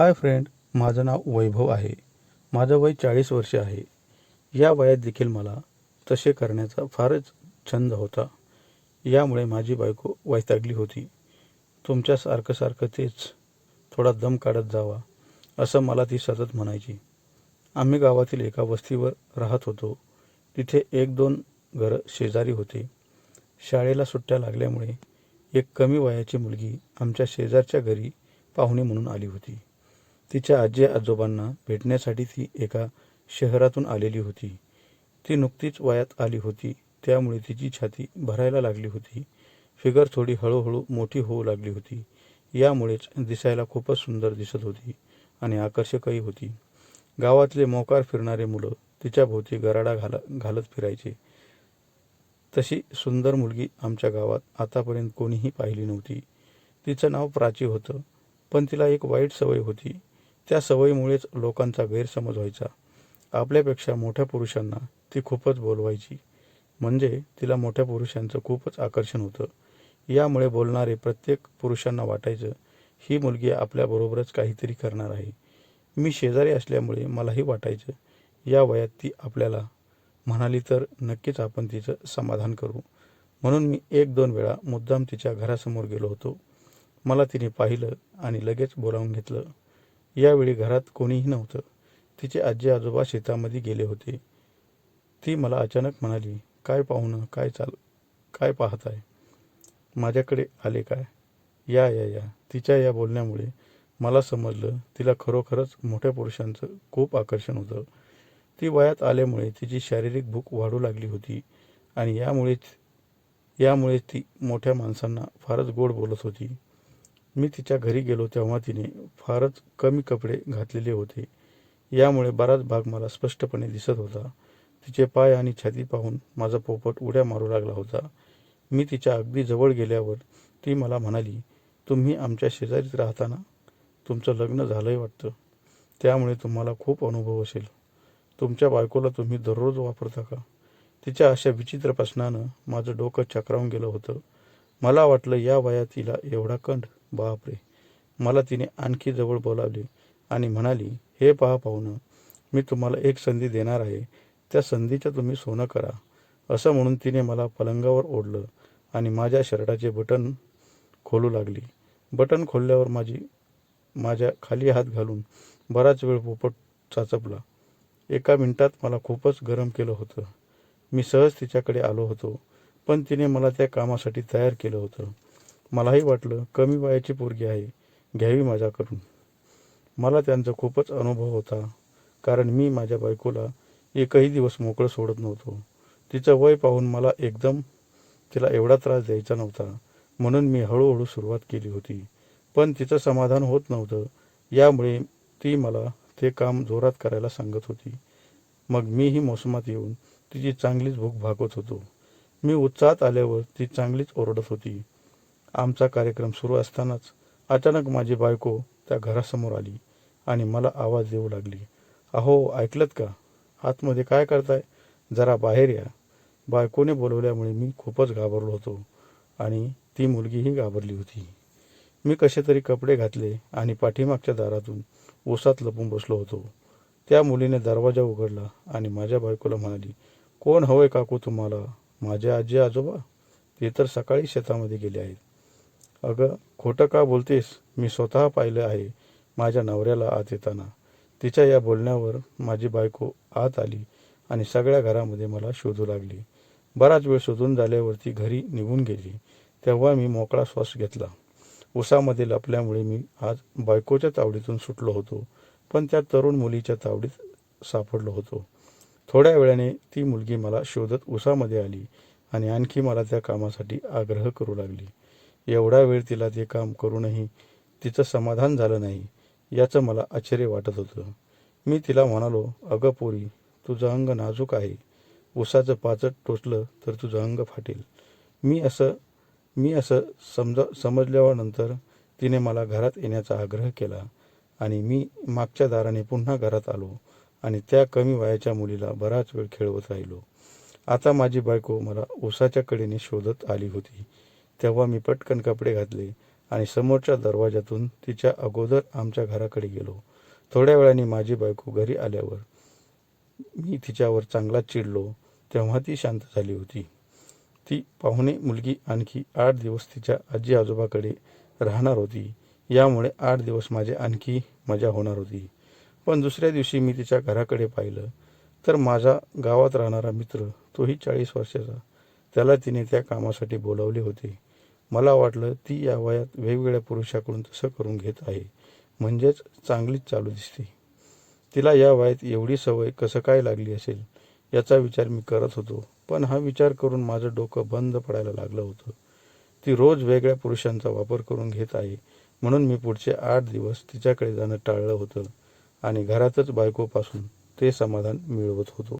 Hi friend माझं नाव वैभव आहे. माझं वय चाळीस वर्ष आहे. या वयात देखील मला तसे करण्याचा फारच छंद होता. यामुळे माझी बायको वैतागली होती. तुमच्यासारखं सारखं तेच थोडा दम काढत जावा असं मला ती सतत म्हणायची. आम्ही गावातील एका वस्तीवर राहत होतो. तिथे एक दोन घरं शेजारी होते. शाळेला सुट्ट्या लागल्यामुळे एक कमी वयाची मुलगी आमच्या शेजारच्या घरी पाहुणे म्हणून आली होती. तिच्या आजी आजोबांना भेटण्यासाठी ती एका शहरातून आलेली होती. ती नुकतीच वयात आली होती. त्यामुळे तिची छाती भरायला लागली होती. फिगर थोडी हळूहळू मोठी होऊ लागली होती. यामुळेच दिसायला खूपच सुंदर दिसत होती आणि आकर्षकही होती. गावातले मोकार फिरणारे मुलं तिच्या भोवती गराडा घाला घालत फिरायचे. तशी सुंदर मुलगी आमच्या गावात आतापर्यंत कोणीही पाहिली नव्हती. तिचं नाव प्राची होतं पण तिला एक वाईट सवय होती. त्या सवयीमुळेच लोकांचा गैरसमज व्हायचा. आपल्यापेक्षा मोठ्या पुरुषांना ती खूपच बोलवायची. म्हणजे तिला मोठ्या पुरुषांचं खूपच आकर्षण होतं. यामुळे बोलणारे प्रत्येक पुरुषांना वाटायचं ही मुलगी आपल्याबरोबरच काहीतरी करणार आहे. मी शेजारी असल्यामुळे मलाही वाटायचं. या वयात ती आपल्याला म्हणाली तर नक्कीच आपण तिचं समाधान करू म्हणून मी एक दोन वेळा मुद्दाम तिच्या घरासमोर गेलो होतो. मला तिने पाहिलं आणि लगेच बोलावून घेतलं. यावेळी घरात कोणीही नव्हतं. तिचे आजी आजोबा शेतामध्ये गेले होते. ती मला अचानक म्हणाली काय पाहुणं? काय चाल काय पाहत आहे माझ्याकडे आले काय? या या या. तिच्या या बोलण्यामुळे मला समजलं तिला खरोखरच मोठ्या पुरुषांचं खूप आकर्षण होतं. ती वयात आल्यामुळे तिची शारीरिक भूक वाढू लागली होती आणि यामुळेच यामुळे ती मोठ्या माणसांना फारच गोड बोलत होती. मी तिच्या घरी गेलो तेव्हा तिने फारच कमी कपडे घातलेले होते. यामुळे बराच भाग मला स्पष्टपणे दिसत होता. तिचे पाय आणि छाती पाहून माझा पोपट उड्या मारू लागला होता. मी तिच्या अगदी जवळ गेल्यावर ती मला म्हणाली तुम्ही आमच्या शेजारीच राहता ना तुमचं लग्न झालंय वाटतं. त्यामुळे तुम्हाला खूप अनुभव असेल. तुमच्या बायकोला तुम्ही दररोज वापरता का? तिच्या अशा विचित्र प्रश्नानं माझं डोकं चक्रावून गेलं होतं. मला वाटलं या वयात तिला एवढा कंड बापरे. मला तिने आणखी जवळ बोलावले आणि म्हणाली हे पहा पाहुणं मी तुम्हाला एक संधी देणार आहे. त्या संधीचं तुम्ही सोनं करा. असं म्हणून तिने मला पलंगावर ओढलं आणि माझ्या शर्टाचे बटन खोलू लागली. बटन खोलल्यावर माझी माझ्या खाली हात घालून बराच वेळ पोपट चाचपला. एका मिनिटात मला खूपच गरम केलं होतं. मी सहज तिच्याकडे आलो होतो पण तिने मला त्या कामासाठी तयार केलं होतं. मलाही वाटलं कमी वयाची पोरगी आहे घ्यावी माझ्याकडून. मला त्यांचा खूपच अनुभव होता कारण मी माझ्या बायकोला एकही दिवस मोकळं सोडत नव्हतो. तिचं वय पाहून मला एकदम तिला एवढा त्रास द्यायचा नव्हता म्हणून मी हळूहळू सुरुवात केली होती. पण तिचं समाधान होत नव्हतं यामुळे ती मला ते काम जोरात करायला सांगत होती. मग मीही मोसमात येऊन तिची चांगलीच भूक भागवत होतो. मी उत्साहात आल्यावर ती चांगलीच ओरडत होती. आमचा कार्यक्रम सुरू असतानाच अचानक माझी बायको त्या घरासमोर आली आणि मला आवाज देऊ लागली. अहो ऐकलत का? आतमध्ये काय करताय? जरा बाहेर या. बायकोने बोलवल्यामुळे मी खूपच घाबरलो होतो आणि ती मुलगीही घाबरली होती. मी कसे तरी कपडे घातले आणि पाठीमागच्या दारातून उसात लपून बसलो होतो. त्या मुलीने दरवाजा उघडला आणि माझ्या बायकोला म्हणाली कोण हवंय काकू तुम्हाला? माझे आजी आजोबा? ते तर सकाळी शेतामध्ये गेले आहेत. अगं खोटं का बोलतेस? मी स्वतः पाहिलं आहे माझ्या नवऱ्याला आत येताना. तिच्या या बोलण्यावर माझी बायको आत आली आणि सगळ्या घरामध्ये मला शोधू लागली. बराच वेळ शोधून झाल्यावरती घरी निघून गेली. तेव्हा मी मोकळा श्वास घेतला. उसामध्ये लपल्यामुळे मी आज बायकोच्या तावडीतून सुटलो होतो पण त्या तरुण मुलीच्या तावडीत सापडलो होतो. थोड्या वेळाने ती मुलगी मला शोधत उसामध्ये आली आणि आणखी मला त्या कामासाठी आग्रह करू लागली. एवढा वेळ तिला ते काम करूनही तिचं समाधान झालं नाही याचं मला आश्चर्य वाटत होतं. मी तिला म्हणालो अगं पोरी तुझं अंग नाजूक आहे. उसाचं पाचट टोचलं तर तुझं अंग फाटेल. मी असं मी असं समजा समजल्यानंतर तिने मला घरात येण्याचा आग्रह केला आणि मी मागच्या दाराने पुन्हा घरात आलो आणि त्या कमी वयाच्या मुलीला बराच वेळ खेळवत राहिलो. आता माझी बायको मला उसाच्या कडेने शोधत आली होती. तेव्हा मी पटकन कपडे घातले आणि समोरच्या दरवाजातून तिच्या अगोदर आमच्या घराकडे गेलो. थोड्या वेळाने माझी बायको घरी आल्यावर मी तिच्यावर चांगला चिडलो तेव्हा ती शांत झाली होती. ती पाहुणे मुलगी आणखी आठ दिवस तिच्या आजी आजोबाकडे राहणार होती. यामुळे आठ दिवस माझे आणखी मजा होणार होती. पण दुसऱ्या दिवशी मी तिच्या घराकडे पाहिलं तर माझा गावात राहणारा मित्र तोही चाळीस वर्षाचा त्याला तिने त्या कामासाठी बोलावले होते. मला वाटलं ती या वयात वेगवेगळ्या पुरुषाकडून तसं करून घेत आहे. म्हणजेच चांगलीच चालू दिसते. तिला या वयात एवढी सवय कसं काय लागली असेल याचा विचार मी करत होतो. पण हा विचार करून माझं डोकं बंद पडायला लागलं होतं. ती रोज वेगळ्या पुरुषांचा वापर करून घेत आहे. म्हणून मी पुढचे आठ दिवस तिच्याकडे जाणं टाळलं होतं आणि घरातच बायकोपासून ते समाधान मिळवत होतो.